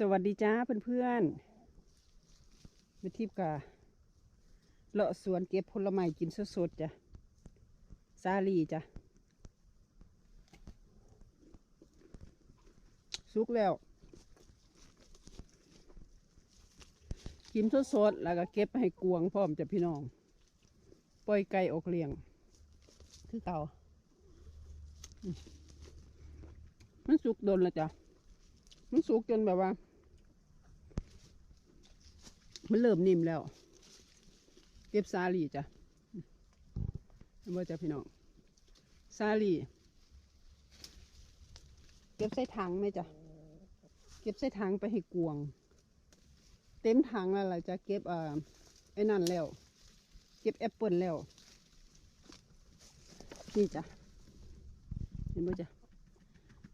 สวัสดีจ้าเพื่อนๆมาทิพย์กะเลาะสวนเก็บผลไม้กินสดๆจ้ะซาลีจ้ะสุกแล้ว กินสดๆแล้วก็เก็บให้กวงพร้อมจ้ะพี่น้อง ปล่อยไก่ออกเลี้ยง คือเก่ามมันสุกโดนแล้วจ้ะมันสุกจนแบบว่า มันเริ่มนิ่มแล้ว เก็บซาลีจ้ะเห็นบ่จ้ะพี่น้องซาลีเก็บใส่ถังไหมจ้ะเก็บใส่ถังไปให้กวง เต็มถังแล้วล่ะจะเก็บเอ่อไอ้นั่นแล้ว เก็บแอปเปิลแล้วนี่จ้ะเห็นบ่จ้ะ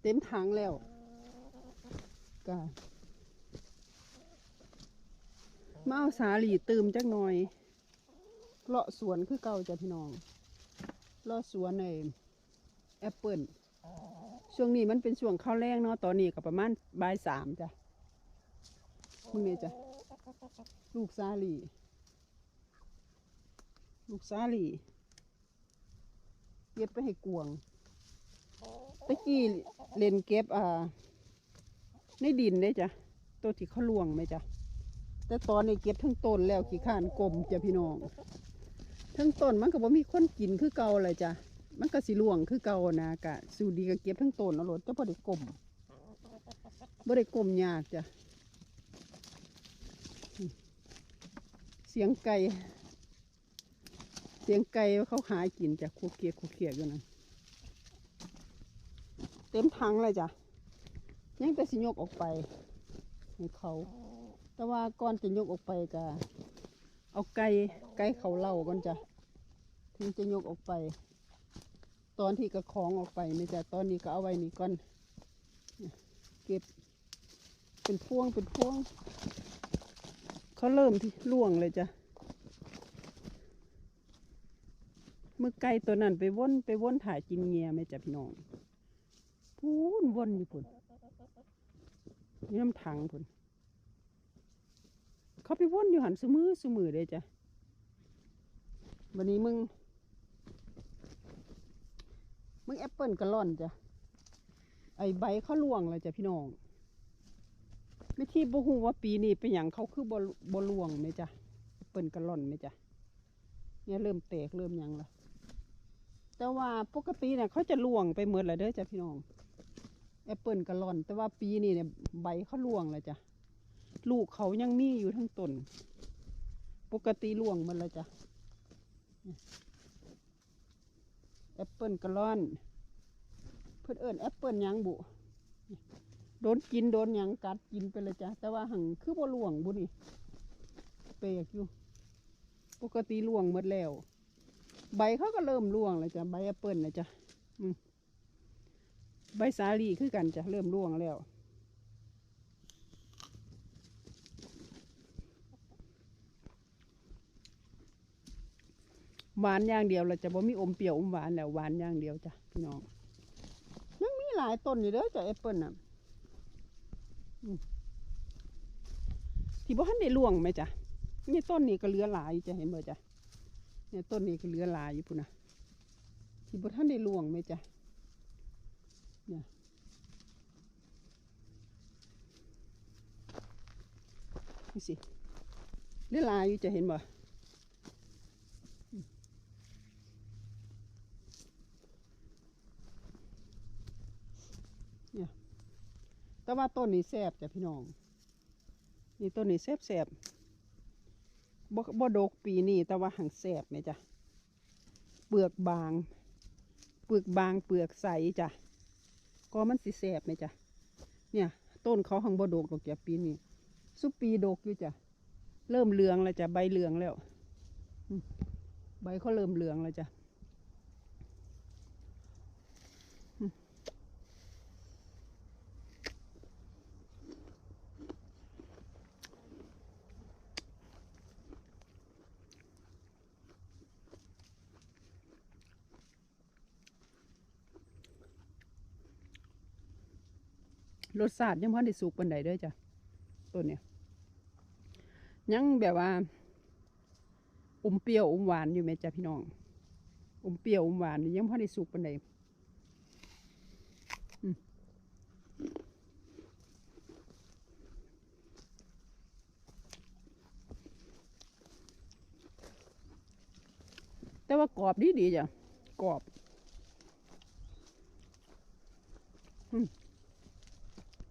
เต็มถังแล้วก็ มาเอาสาหลีตืมจักหน่อย เลาะสวนคือเก่าจ้ะพี่น้อง เลาะสวนในแอปเปิลช่วงนี้มันเป็นช่วงข้าวแรงเนาะ ตอนนี้ก็ประมาณบ่ายสามจ้ะมึงเนี่ยจ้ะ ลูกสาหลีลูกสาหลีเก็บไปให้กวง ตะกี้เลนเก็บอ่า ในดินเลยจ้ะ ตัวที่เขาลวงไหมจ้ะ แต่ตอนนี้เก็บทั้งต้นแล้วขี้ข้านกลมจ้ะพี่น้องทั้งต้นมันก็บ่มีคนกินคือเก่าเลยจ้ะมันก็สิลวงคือเก่านะกะสูดีก็เก็บทั้งต้นเอาโลดแต่บ่ได้กลมบ่ได้กลมยากจ้ะเสียงไก่เสียงไก่เขาหากินจ้ะคุกเกียคุกเกียอยู่นั่นเต็มถังเลยจ้ะยังแต่สิยกออกไปให้เขา แต่ว่าก่อนจะยกออกไปก็เอาไก่ไก่เขาเล่าก่อนจ้ะถึงจะยกออกไป ตอนที่กระของออกไปนี่จ้ะตอนนี้ก็เอาไว้นี่ก่อนเก็บ เป็นพวงเป็นพวงเขาเริ่มที่ล่วงเลยจ้ะเมื่อไก่ตัวนั้นไปว่นไปว่นถ่ายกินเงียไหมจ้ะพี่น้องพูนว่นอยู่พุ่นนี่น้ำถังพุ่น เขาไปว่นอยู่หันสมือสมือเลยจ้ะวันนี้มึง มึงแอปเปิลกระล่อนจ้ะ ไอใบเขาล่วงเลยจ้ะพี่น้องไม่ที่บ่ฮูว่าปีนี้เป็นอย่างเขาคือบ่บ่ล่วงไหมจ้ะแอปเปิลกระล่อนไหมจ้ะ เนี่ยเริ่มแตกเริ่มยังละแต่ว่าปกติเนี่ยเขาจะล่วงไปหมดเลยเด้อจ้ะพี่น้องแอปเปิลกระล่อน แต่ว่าปีนี้เนี่ยใบเขาล่วงแล้วจ้ะ ลูกเขายังมีอยู่ทั้งต้น ปกติล่วงมันแล้วจ้ะแอปเปิลกระล่อน เพื่อนเอิญแอปเปิลยังบุโดนกินโดนยังกัดกินไปเลยจ้ะแต่ว่าหังคือบ่ล่วงบุนี่เปกอยู่ ปกติล่วงหมดแล้ว ใบเขาก็เริ่มล่วงแล้วจ้ะใบแอปเปิลนะจ้ะใบสาลีคือกันจ้ะเริ่มร่วงแล้ว หวานอย่างเดียวเราจะบ่มีอมเปรี้ยวอมหวานแล้วหวานอย่างเดียวจ้ะพี่น้องยังมีหลายต้นอยู่เด้อจ้ะแอปเปิลน่ะที่บ่ทันได้ร่วงไหมจ้ะนี่ต้นนี้ก็เหลือหลายจะเห็นบ่จ้ะเนี่ยต้นนี้ก็เหลือหลายอยู่พุ่นนะที่บ่ทันได้ร่วงไหมจ้ะนี่สิเลือลายอยู่จะเห็นบ่ เนี่ย แต่ว่าต้นนี้แซ่บจ้ะพี่น้อง นี่ต้นนี้แซ่บแซ่บบ่บ่ดกปีนี้แต่ว่าหังแซ่บไหมจ้ะ เปลือกบาง เปลือกบางเปลือกใสจ้ะ ก็มันสิแซ่บไหมจ้ะ เนี่ย ต้นเขาหังบ่ดกดอกจ้ะปีนี้สุปีดกอยู่จ้ะ เริ่มเหลืองแล้วจ้ะใบเหลืองแล้ว ใบเขาเริ่มเหลืองแล้วจ้ะ รสชาติยังพอได้สุกปันใดเด้อจ้ะตัวเนี้ยยังแบบว่าอมเปรี้ยวอมหวานอยู่ไหมจ๊ะพี่น้องอมเปรี้ยวอมหวานยังพอได้สุกปานใดแต่ว่ากรอบดีดีๆจ้ะกรอบ อืม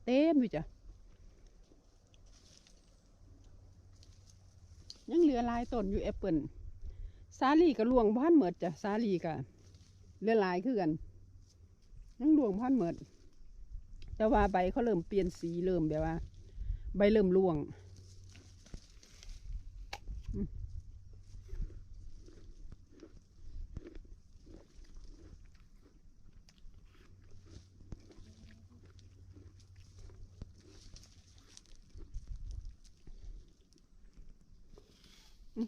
เต็มอยู่จ้ะยังเหลือลายต้นอยู่แอปเปิลสาลีก็ลวงพันเหมิดจ้ะสาลีกะเหลือลายคือกันยังลวงพันเหมิดแต่ว่าใบเขาเริ่มเปลี่ยนสีเริ่มแบบว่า ใบเริ่มรวงอืมเอามา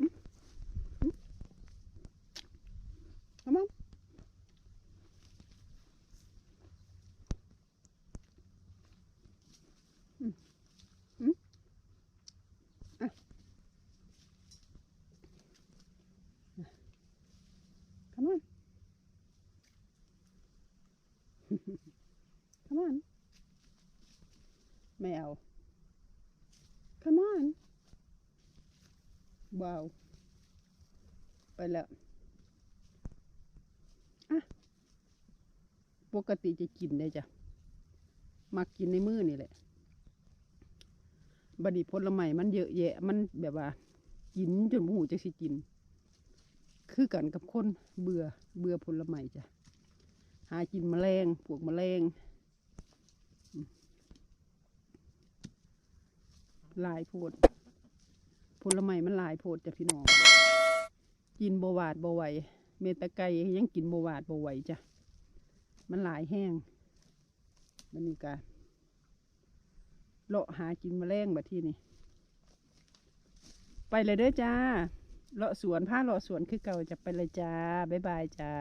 อืมอืมอะ Come on. Come on. ไม่เอา Come on. ว้าว ไปแล้วอะปกติจะกินได้จ้ะ มักกินในมือนี่แหละ บดนีผลไม้มันเยอะแยะ มันแบบว่า กินจนหูจะสิกิน คือกันกับคนเบื่อเบื่อผลไม้จ้ะหากินแมลงพวกแมลงลายโพดผลไม้มันลายโพดจ้ะพี่น้องกินบวาดบไหวเมตะไก่ยังกินบวาดบไหวจ้ะมันหลายแห้งมันนี่กะ เลาะหากินมแมลงแบบที่นี่ ไปเลยเด้อจ้า เลาะสวนผ้าเลาะสวนคือเก่าจะไปเลยจ้า บ๊ายบายจ้า